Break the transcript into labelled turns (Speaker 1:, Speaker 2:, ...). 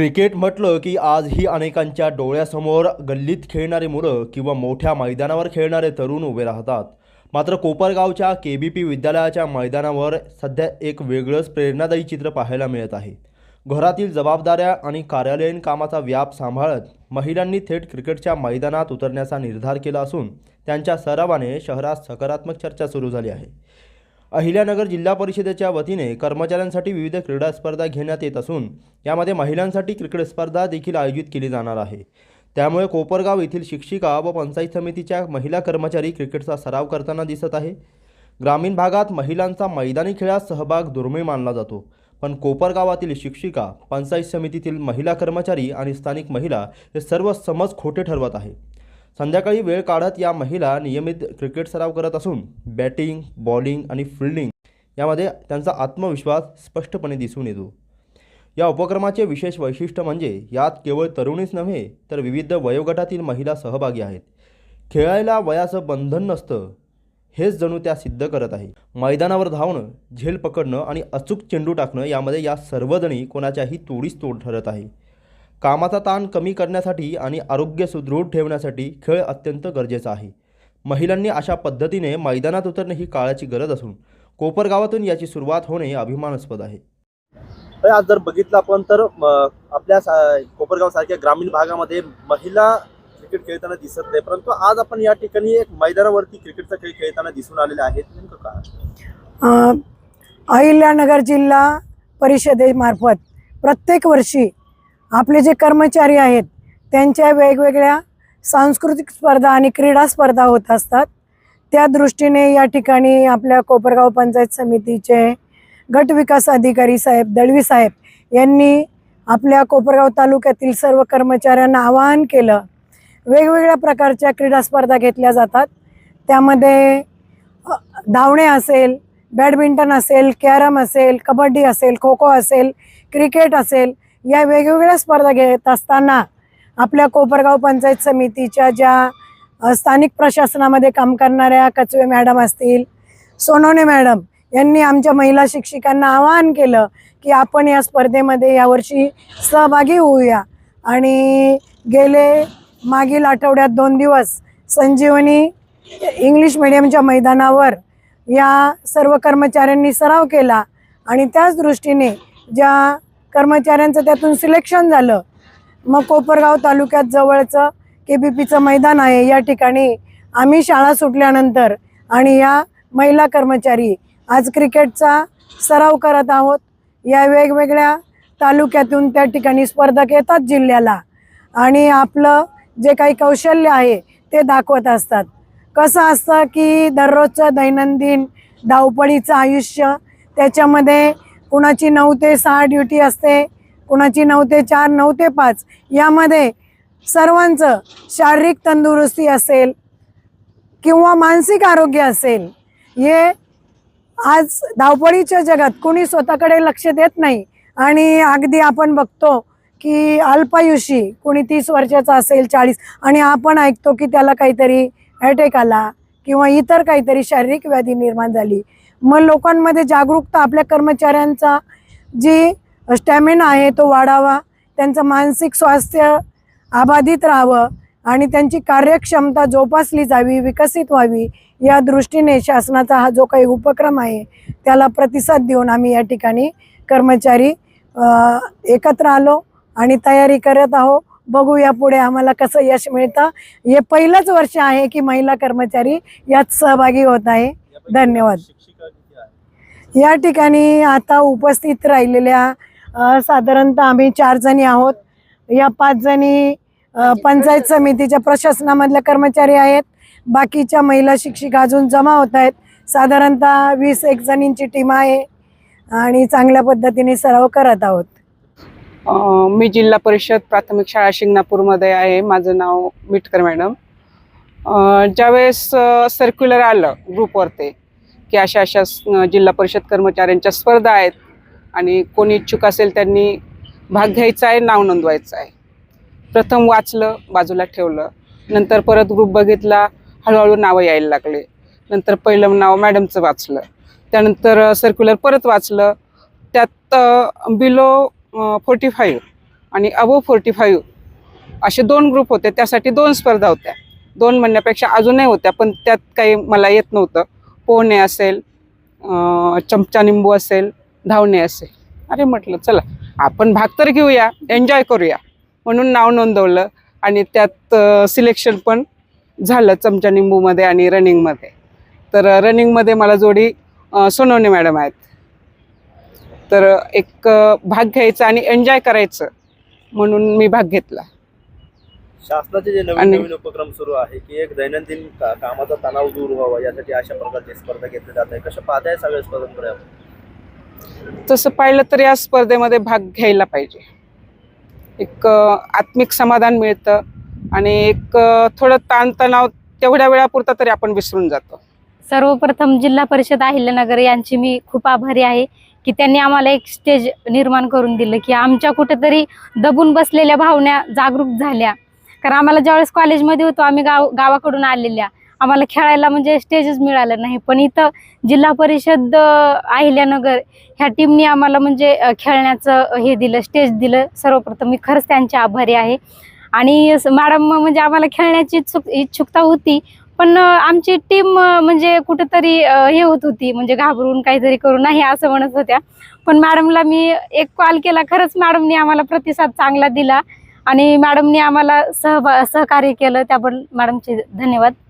Speaker 1: Cricket म्हटलं की आजही अनेकांच्या डोळ्यासमोर गल्लीत खेळणारी मुलं किंवा मोठ्या मैदानावर खेळणारे तरुण उभे राहतात. मात्र कोपरगावच्या के बी पी विद्यालयाच्या मैदानावर सध्या एक वेगळंच प्रेरणादायी चित्र पाहायला मिळत आहे. घरातील जबाबदाऱ्या आणि कार्यालयीन कामाचा व्याप सांभाळत महिलांनी थेट क्रिकेटच्या मैदानात उतरण्याचा निर्धार केला असून त्यांच्या सरावाने शहरात सकारात्मक चर्चा सुरू झाली आहे. अहिल्यानगर जिल्हा परिषदेच्या वतीने कर्मचाऱ्यांसाठी विविध क्रीडा स्पर्धा घेण्यात येत असून यामध्ये महिलांसाठी क्रिकेट स्पर्धा देखील आयोजित केली जाणार आहे. त्यामुळे कोपरगाव येथील शिक्षिका व पंचायत समितीच्या महिला कर्मचारी क्रिकेटचा सराव करताना दिसत आहे. ग्रामीण भागात महिलांचा मैदानी खेळात सहभाग दुर्मिळ मानला जातो पण कोपरगावातील शिक्षिका पंचायत समितीतील महिला कर्मचारी आणि स्थानिक महिला हे सर्व समज खोटे ठरवत आहे. संध्याकाळी वेळ काढत या महिला नियमित क्रिकेट सराव करत असून बॅटिंग बॉलिंग आणि फिल्डिंग यामध्ये त्यांचा आत्मविश्वास स्पष्टपणे दिसून येतो. या उपक्रमाचे विशेष वैशिष्ट्य म्हणजे यात केवळ तरुणीच नव्हे तर विविध वयोगटातील महिला सहभागी आहेत. खेळायला वयाचं बंधन नसतं हेच जणू त्या सिद्ध करत आहे मैदानावर धावणं झेल पकडणं आणि अचूक चेंडू टाकणं यामध्ये या सर्वजणी कोणाच्याही तोडीस तोड ठरत आहे. कामाचा ताण कमी करण्यासाठी आणि आरोग्य सुदृढ ठेवण्यासाठी खेळ अत्यंत गरजेचा आहे. महिलांनी अशा पद्धतीने मैदानात उतरणे ही काळाची गरज असून कोपरगावातून याची सुरुवात होणे अभिमानास्पद आहे.
Speaker 2: तर आज जर बघितलं आपण तर आपल्या सा- कोपरगाव सारख्या ग्रामीण भागामध्ये महिला क्रिकेट खेळताना दिसत नाही परंतु आज आपण या ठिकाणी एक मैदानावरती क्रिकेटचा खेळ खेळताना दिसून आलेले आहेत नेमकं काय
Speaker 3: अ, अहिल्यानगर जिल्हा परिषदेमार्फत प्रत्येक वर्षी आपले जे कर्मचारी आहेत त्यांच्या वेगवेगळ्या सांस्कृतिक स्पर्धा आणि क्रीडा स्पर्धा होत असतात. त्या दृष्टीने या ठिकाणी आपल्या कोपरगाव पंचायत समितीचे गट विकास अधिकारी साहेब दळवी साहेब यांनी आपल्या कोपरगाव तालुक्यातील सर्व कर्मचाऱ्यांना आवाहन केलं. वेगवेगळ्या प्रकारच्या क्रीडा स्पर्धा घेतल्या जातात. त्यामध्ये धावणे असेल बॅडमिंटन असेल कॅरम असेल कबड्डी असेल खो खो असेल क्रिकेट असेल या वेगवेगळ्या स्पर्धा घेत असताना आपल्या कोपरगाव पंचायत समितीच्या ज्या स्थानिक प्रशासनामध्ये काम करणाऱ्या कचवे मॅडम असतील सोनवणे मॅडम यांनी आमच्या महिला शिक्षिकांना आवाहन केलं की आपण या स्पर्धेमध्ये यावर्षी सहभागी होऊया. आणि गेले मागील आठवड्यात दोन दिवस संजीवनी इंग्लिश मिडियमच्या मैदानावर या सर्व कर्मचाऱ्यांनी सराव केला आणि त्याच दृष्टीने ज्या कर्मचाऱ्यांचं त्यातून सिलेक्शन झालं. मग कोपरगाव तालुक्यात जवळचं के बी पीचं मैदान आहे. या ठिकाणी आम्ही शाळा सुटल्यानंतर आणि या महिला कर्मचारी आज क्रिकेटचा सराव करत आहोत. या वेगवेगळ्या तालुक्यातून त्या ठिकाणी स्पर्धक येतात जिल्ह्याला आणि आपलं जे काही कौशल्य आहे ते दाखवत असतात. कसं असतं की दररोजचं दैनंदिन धावपळीचं आयुष्य त्याच्यामध्ये कुणाची नऊ ते सहा ड्युटी असते कुणाची नऊ ते चार नऊ ते पाच यामध्ये सर्वांचं शारीरिक तंदुरुस्ती असेल किंवा मानसिक आरोग्य असेल हे आज धावपळीच्या जगात कोणी स्वतःकडे लक्ष देत नाही. आणि अगदी आपण बघतो की अल्पायुषी कोणी तीस वर्षाचा असेल चाळीस आणि आपण ऐकतो की त्याला काहीतरी अटॅक आला किंवा इतर काहीतरी शारीरिक व्याधी निर्माण झाली. मग लोकांमध्ये जागरूकता आपल्या कर्मचाऱ्यांचा जी स्टॅमिना आहे तो वाढावा त्यांचं मानसिक स्वास्थ्य अबाधित राहावं आणि त्यांची कार्यक्षमता जोपासली जावी विकसित व्हावी या दृष्टीने शासनाचा हा जो काही उपक्रम आहे त्याला प्रतिसाद देऊन आम्ही या ठिकाणी कर्मचारी एकत्र आलो आणि तयारी करत आहो बघूया पुढे आम्हाला कसं यश मिळतं. हे पहिलंच वर्ष आहे की महिला कर्मचारी यात सहभागी होत आहे. धन्यवाद. या ठिकाणी आता उपस्थित राहिलेल्या साधारणतः आम्ही चार जणी आहोत. या पाच जणी पंचायत समितीच्या प्रशासनामधल्या कर्मचारी आहेत. बाकीच्या महिला शिक्षिका अजून जमा होत आहेत. साधारणतः वीस एक जणींची टीम आहे आणि चांगल्या पद्धतीने सराव करत आहोत.
Speaker 4: मी जिल्हा परिषद प्राथमिक शाळा शिंगणापूरमध्ये आहे. माझं नाव मिटकर मॅडम. ज्यावेळेस सर्क्युलर आलं ग्रुपवरती की अशा अशा जिल्हा परिषद कर्मचाऱ्यांच्या स्पर्धा आहेत आणि कोणी इच्छुक असेल त्यांनी भाग घ्यायचा आहे नाव नोंदवायचं आहे. प्रथम वाचलं बाजूला ठेवलं. नंतर परत ग्रुप बघितला हळूहळू नावं यायला लागले. नंतर पहिलं नाव मॅडमचं वाचलं. त्यानंतर सर्क्युलर परत वाचलं. त्यात बिलो फोर्टी फाईव्ह आणि अबो फोर्टी फाईव्ह असे दोन ग्रुप होते. त्यासाठी दोन स्पर्धा होत्या. दोन म्हणण्यापेक्षा अजूनही होत्या पण त्यात काही मला येत नव्हतं. पोहणे असेल चमचा निंबू असेल धावणे असेल. अरे म्हटलं चला आपण भाग तर घेऊया एन्जॉय करूया. म्हणून नाव नोंदवलं आणि त्यात सिलेक्शन पण झालं चमचा निंबूमध्ये आणि रनिंगमध्ये. तर रनिंगमध्ये मला जोडी सोनवणे मॅडम आहेत. तर एक भाग घ्यायचा आणि एन्जॉय करायचं. म्हणून मी भाग घेतला.
Speaker 2: शासनाचे जे नवीन
Speaker 4: आणि-
Speaker 2: नवीन उपक्रम सुरू आहे की एक दैनंदिन का- कामाचा तणाव दूर व्हावा यासाठी अशा प्रकारची स्पर्धा घेतली जात आहे कशा पाहताय सगळ्या स्पर्धांकडे आपण?
Speaker 4: तसं पाहिलं तर या स्पर्धेमध्ये भाग घ्यायला पाहिजे. एक अं, आत्मिक समाधान मिळतं आणि एक अं, थोडं ताणतणाव तेवढ्या वेळापुरता तरी आपण विसरून जातो.
Speaker 5: सर्वप्रथम जिल्हा परिषद अहिल्यानगर यांची मी खूप आभारी आहे की त्यांनी आम्हाला एक स्टेज निर्माण करून दिलं की आमच्या कुठेतरी दबून बसलेल्या भावना जागरूक झाल्या. कारण आम्हाला ज्यावेळेस कॉलेजमध्ये होतो आम्ही गाव गावाकडून आलेल्या. आम्हाला खेळायला म्हणजे स्टेजच मिळालं नाही. पण इथं जिल्हा परिषद अहिल्यानगर ह्या टीमनी आम्हाला म्हणजे खेळण्याचं हे दिलं स्टेज दिलं. सर्वप्रथम मी खरंच त्यांचे आभारी आहे. आणि मॅडम म्हणजे आम्हाला खेळण्याची इच्छुक इच्छुकता होती. पण आमची टीम म्हणजे कुठंतरी हे होत होती. म्हणजे घाबरून काहीतरी करू नाही असं म्हणत होत्या. पण मॅडमला मी एक कॉल केला. खरंच मॅडमनी आम्हाला प्रतिसाद चांगला दिला. आणि मॅडमनी आम्हाला सहभा सहकार्य केलं. त्याबद्दल मॅडमचे धन्यवाद.